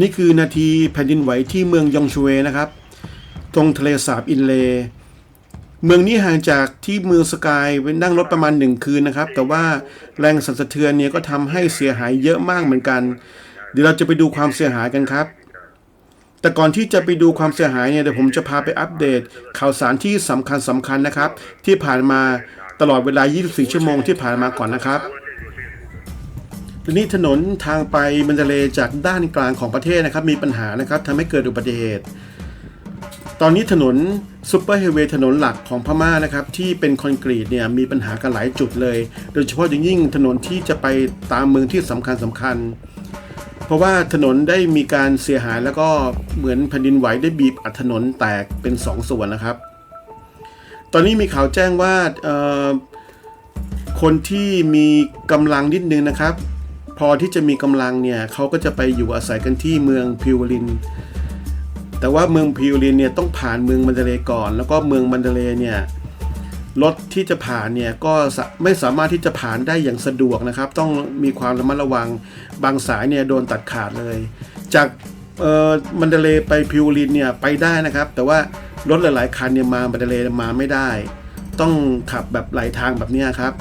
นี่คือนาทีแผ่นดินไหวที่เมืองยองชเวนะครับ ตรงทะเลสาบอินเล เมืองนี้ห่างจากที่เมืองสกายไปนั่งรถประมาณหนึ่งคืนนะครับ แต่ว่าแรงสั่นสะเทือนเนี่ยก็ทำให้เสียหายเยอะมากเหมือนกัน เดี๋ยวเราจะไปดูความเสียหายกันครับ แต่ก่อนที่จะไปดูความเสียหายเนี่ยเดี๋ยวผมจะพาไปอัปเดต ข่าวสารที่สำคัญสำคัญนะครับ ที่ผ่านมาตลอดเวลา 24 ชั่วโมงที่ผ่านมาก่อนนะครับ ทีนี้ถนนทางไปมันจะเลจากด้านกลางของประเทศนะครับ มีปัญหานะครับทำให้เกิดอุบัติเหตุ ตอนนี้ถนนซูเปอร์ไฮเวย์ถนนหลักของพม่านะครับ ที่เป็นคอนกรีตเนี่ยมีปัญหากันหลายจุดเลย โดยเฉพาะอย่างยิ่งถนนที่จะไปตามเมืองที่สำคัญสำคัญ เพราะว่าถนนได้มีการเสียหายแล้วก็เหมือนแผ่นดินไหวได้บีบอัดถนนแตกเป็นสองส่วนนะครับ ตอนนี้มีข่าวแจ้งว่าคนที่มีกำลังนิดนึงนะครับ พอที่จะมีกำลังเนี่ยเขาก็จะไปอยู่อาศัยกันที่เมืองพิวลิน แต่ว่าเมืองพิวลินเนี่ยต้องผ่านเมืองมันเดเลก่อน แล้วก็เมืองมันเดเลเนี่ยรถที่จะผ่านเนี่ยก็ไม่สามารถที่จะผ่านได้อย่างสะดวกนะครับ ต้องมีความระมัดระวังบางสายเนี่ยโดนตัดขาดเลย จากเออมันเดเลไปพิวลินเนี่ยไปได้นะครับ แต่ว่ารถหลาย ๆ คันเนี่ยมามันเดเลมาไม่ได้ ต้องขับแบบไหลทางแบบนี้ครับ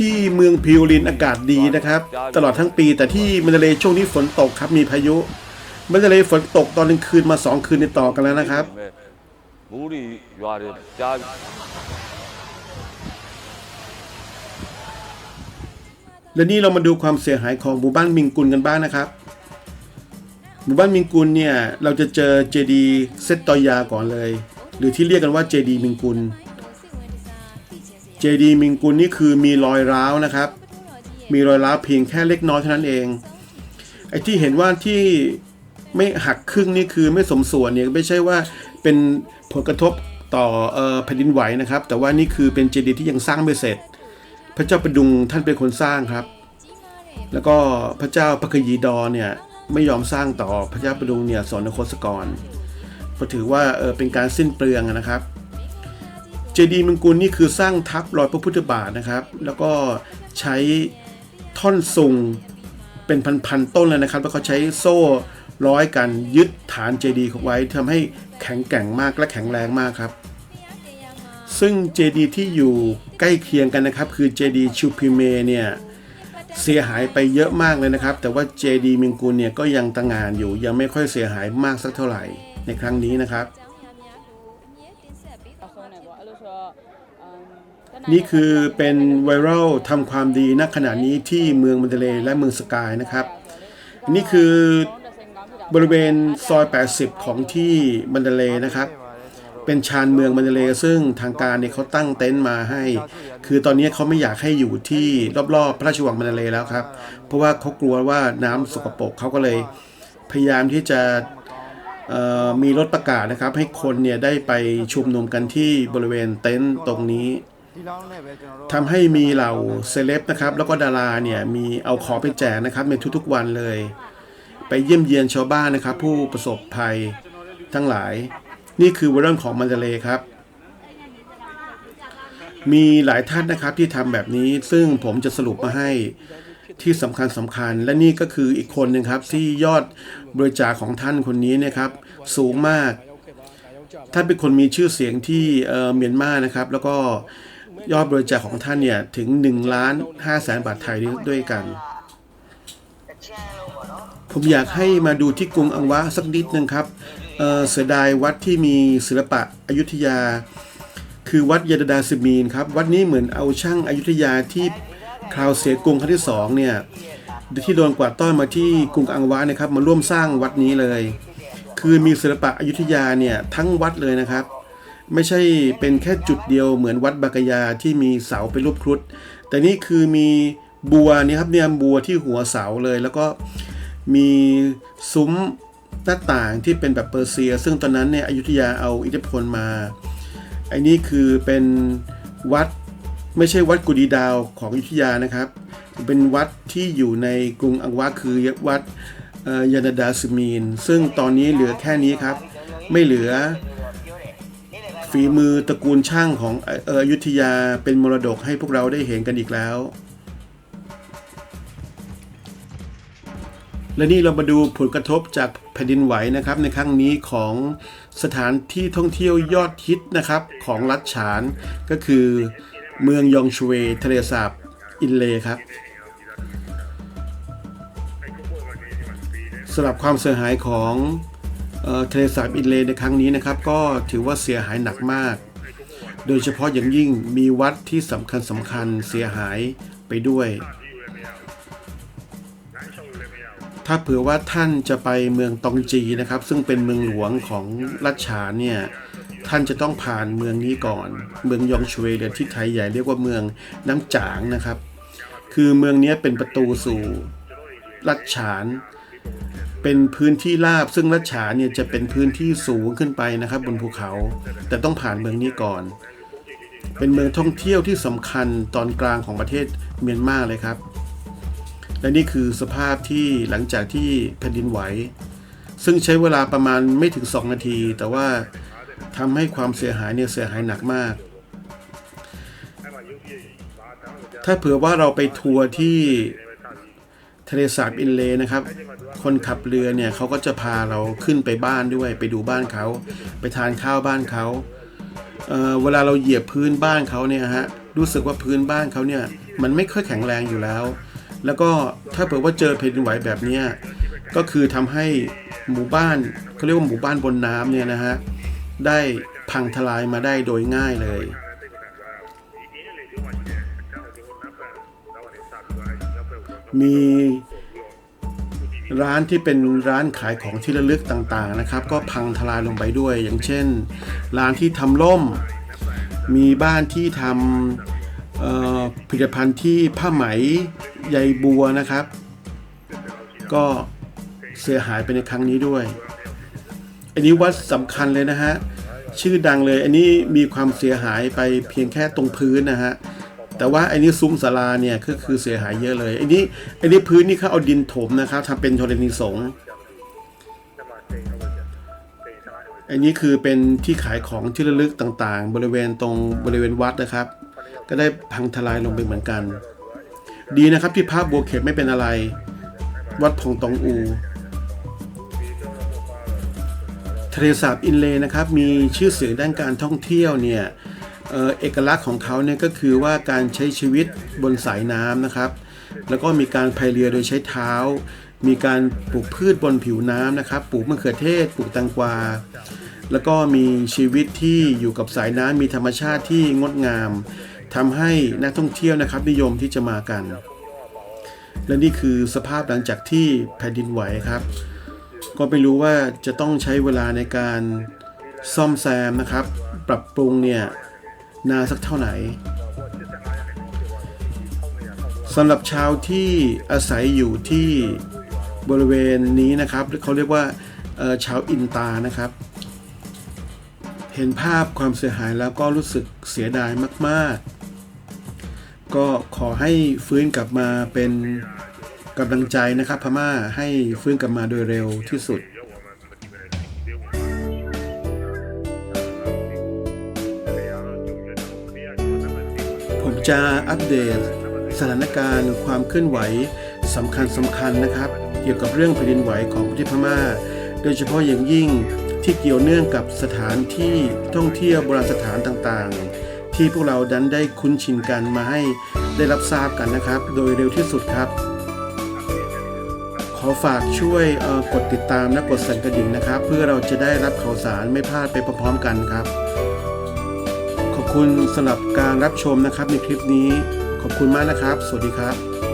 ที่เมืองพิวรินอากาศดีนะครับ ตลอดทั้งปีแต่ที่มันเลช่วงนี้ฝนตกครับมีพายุมันเลฝนตกตอนกลางคืนมาสองคืนในต่อกันแล้วนะครับและนี่เรามาดูความเสียหายของหมู่บ้านมิงกุลกันบ้างนะครับ หมู่บ้านมิงกุลเนี่ยเราจะเจอเจดีเซตตอยาก่อนเลย หรือที่เรียกกันว่าเจดีมิงกุล เจดีมิงกุลนี่คือมีรอยร้าวนะครับ มีรอยร้าวเพียงแค่เล็กน้อยเท่านั้นเอง ไอ้ที่เห็นว่าที่ไม่หักครึ่งนี่คือไม่สมส่วนเนี่ยไม่ใช่ว่าเป็นผลกระทบต่อออแผ่นดินไหวนะครับ แต่ว่านี่คือเป็นเจดีย์ที่ยังสร้างไม่เสร็จ พระเจ้าประดุงท่านเป็นคนสร้างครับ แล้วก็พระเจ้าพระคยีดอเนี่ยไม่ยอมสร้างต่อพระเจ้าประดุงเนี่ยสอนนครสกรเพราะถือว่าเออเป็นการสิ้นเปลืองนะครับ เจดีย์มังกุลนี่คือสร้างทับรอยพระพุทธบาทนะครับ แล้วก็ใช้ท่อนซุงเป็นพันๆต้นเลยนะครับ แล้วก็ใช้โซ่ร้อยกันยึดฐานเจดีย์ไว้ทำให้แข็งแกร่งมากและแข็งแรงมากครับ ซึ่งเจดีย์ที่อยู่ใกล้เคียงกันนะครับ คือเจดีย์ชูพิเมเนี่ยเสียหายไปเยอะมากเลยนะครับ แต่ว่าเจดีย์มิงกุลเนี่ยก็ยังตั้งงานอยู่ ยังไม่ค่อยเสียหายมากสักเท่าไหร่ในครั้งนี้นะครับ นี่คือเป็นไวรัลทำความดีณขณะนี้ที่เมืองมันเดเลและเมืองสกายนะครับ นี่คือบริเวณซอย 80 ของที่มันเดเลนะครับ เป็นชานเมืองมันเดเลซึ่งทางการเนี่ยเขาตั้งเต็นท์มาให้ คือตอนนี้เขาไม่อยากให้อยู่ที่รอบๆ พระราชวังมันเดเลแล้วครับ เพราะว่าเขากลัวว่าน้ำสกปรกเขาก็เลยพยายามที่จะมีรถประกาศนะครับ ให้คนเนี่ยได้ไปชุมนุมกันที่บริเวณเต็นท์ตรงนี้ ทำให้มีเหล่าเซเลบนะครับ แล้วก็ดาราเนี่ยมีเอาของไปแจกนะครับในทุกๆวันเลย ไปเยี่ยมเยียนชาวบ้านนะครับ ผู้ประสบภัยทั้งหลาย นี่คือเรื่องของมันเดเลย์ครับ มีหลายท่านนะครับที่ทำแบบนี้ซึ่งผมจะสรุปมาให้ที่สำคัญสำคัญ และนี่ก็คืออีกคนหนึ่งครับที่ยอดบริจาคของท่านคนนี้นะครับ สูงมาก ท่านเป็นคนมีชื่อเสียงที่เเมียนมานะครับ แล้วก็ ยอดบริจาคของท่านเนี่ยถึง1ล้าน5แสนบาทไทยด้วยกัน ผมอยากให้มาดูที่กรุงอังวะสักนิดนึงครับเเสียดายวัดที่มีศิลปะอยุธยา คือวัดยาดดาสมีนครับ วัดนี้เหมือนเอาช่างอายุธยาที่คราวเสียกรุงครั้งที่สองเนี่ยที่โดนกวาดต้อนมาที่กรุงอังวะนะครับมาร่วมสร้างวัดนี้เลย คือมีศิลปะอยุธยาเนี่ยทั้งวัดเลยนะครับ ไม่ใช่เป็นแค่จุดเดียวเหมือนวัดบากยาที่มีเสาเป็นรูปครุฑแต่นี่คือมีบัวนี่ครับเนี่ยบัวที่หัวเสาเลย แล้วก็มีซุ้มหน้าต่างที่เป็นแบบเปอร์เซีย ซึ่งตอนนั้นเนี่ยอยุธยาเอาอิทธิพลมาไอ้นี่คือเป็นวัดไม่ใช่วัดกุดีดาวของอยุธยานะครับ เป็นวัดที่อยู่ในกรุงอังวะคือวัดยานาดาสมีน ซึ่งตอนนี้เหลือแค่นี้ครับ ไม่เหลือ ฝีมือตระกูลช่างของอยุธยาเป็นมรดกให้พวกเราได้เห็นกันอีกแล้ว และนี่เรามาดูผลกระทบจากแผ่นดินไหวนะครับ ในครั้งนี้ของสถานที่ท่องเที่ยวยอดฮิตนะครับของรัฐฉานก็คือเมืองยองชเวทะเลสาบอินเลครับสำหรับความเสียหายของ ทะเลสาบอินเลในครั้งนี้นะครับ ก็ถือว่าเสียหายหนักมาก โดยเฉพาะอย่างยิ่งมีวัดที่สำคัญสำคัญเสียหายไปด้วย ถ้าเผื่อว่าท่านจะไปเมืองตองจีนะครับ ซึ่งเป็นเมืองหลวงของรัชฉานเนี่ยท่านจะต้องผ่านเมืองนี้ก่อน เมืองยองชเวหรือที่ไทยใหญ่เรียกว่าเมืองน้ำจางนะครับ คือเมืองนี้เป็นประตูสู่รัชฉาน เป็นพื้นที่ราบซึ่งรัชฉานเนี่ยจะเป็นพื้นที่สูงขึ้นไปนะครับ บนภูเขา แต่ต้องผ่านเมืองนี้ก่อน เป็นเมืองท่องเที่ยวที่สำคัญตอนกลางของประเทศเมียนมาเลยครับ และนี่คือสภาพที่หลังจากที่แผ่นดินไหว ซึ่งใช้เวลาประมาณไม่ถึง 2 นาที แต่ว่าทำให้ความเสียหายเนี่ยเสียหายหนักมาก ถ้าเผื่อว่าเราไปทัวร์ที่ ทะเลสาบอินเลนะครับ คนขับเรือเนี่ยเขาก็จะพาเราขึ้นไปบ้านด้วย ไปดูบ้านเขาไปทานข้าวบ้านเขาเอ่อเวลาเราเหยียบพื้นบ้านเขาเนี่ยฮะรู้สึกว่าพื้นบ้านเขาเนี่ยมันไม่ค่อยแข็งแรงอยู่แล้ว แล้วก็ถ้าเผื่อว่าเจอแผ่นดินไหวแบบนี้ก็คือทำให้หมู่บ้านเขาเรียกว่าหมู่บ้านบนน้ำเนี่ยนะฮะได้พังทลายมาได้โดยง่ายเลย มีร้านที่เป็นร้านขายของที่ระลึกต่างๆนะครับ ก็พังทลายลงไปด้วย อย่างเช่น ร้านที่ทำล่ม มีบ้านที่ทำผลิตภัณฑ์ที่ผ้าไหมใยบัวนะครับ ก็เสียหายไปในครั้งนี้ด้วย อันนี้วัดสำคัญเลยนะฮะ ชื่อดังเลย อันนี้มีความเสียหายไปเพียงแค่ตรงพื้นนะฮะ แต่ว่าอันนี้ซุ้มศาลาเนี่ยก็คือเสียหายเยอะเลยอันนี้อันนี้พื้นนี่เขาเอาดินถมนะครับทำเป็นธรณีสงฆ์อันนี้คือเป็นที่ขายของที่ระลึกต่างๆ บริเวณตรงบริเวณวัดนะครับ ก็ได้พังทลายลงไปเหมือนกัน ดีนะครับที่ภาพบัวเข็มไม่เป็นอะไร วัดพงตองอูทะเลสาบอินเลนะครับมีชื่อเสียงด้านการท่องเที่ยวเนี่ย เอกลักษณ์ของเขาเนี่ยก็คือว่าการใช้ชีวิตบนสายน้ำนะครับ แล้วก็มีการพายเรือโดยใช้เท้า มีการปลูกพืชบนผิวน้ำนะครับ ปลูกมะเขือเทศ ปลูกแตงกวา แล้วก็มีชีวิตที่อยู่กับสายน้ำมีธรรมชาติที่งดงามทำให้นักท่องเที่ยวนะครับนิยมที่จะมากัน และนี่คือสภาพหลังจากที่แผ่นดินไหวครับ ก็ไม่รู้ว่าจะต้องใช้เวลาในการซ่อมแซมนะครับ ปรับปรุงเนี่ย นานสักเท่าไหร่สำหรับชาวที่อาศัยอยู่ที่บริเวณนี้นะครับเขาเรียกว่าชาวอินตานะครับ เห็นภาพความเสียหายแล้วก็รู้สึกเสียดายมาก ๆ ก็ขอให้ฟื้นกลับมาเป็นกำลังใจนะครับ พม่าให้ฟื้นกลับมาโดยเร็วที่สุด จะอัปเดตสถานการณ์ความเคลื่อนไหวสำคัญสำคัญนะครับ เกี่ยวกับเรื่องแผ่นดินไหวของประเทศพม่า โดยเฉพาะอย่างยิ่งที่เกี่ยวเนื่องกับสถานที่ท่องเที่ยวโบราณสถานต่างๆ ที่พวกเราดันได้คุ้นชินกันมาให้ได้รับทราบกันนะครับ โดยเร็วที่สุดครับ ขอฝากช่วยกดติดตามและกดสั่นกระดิ่งนะครับ เพื่อเราจะได้รับข่าวสารไม่พลาดไปพร้อมๆกันครับ คุณสำหรับการรับชมนะครับในคลิปนี้ ขอบคุณมากนะครับ สวัสดีครับ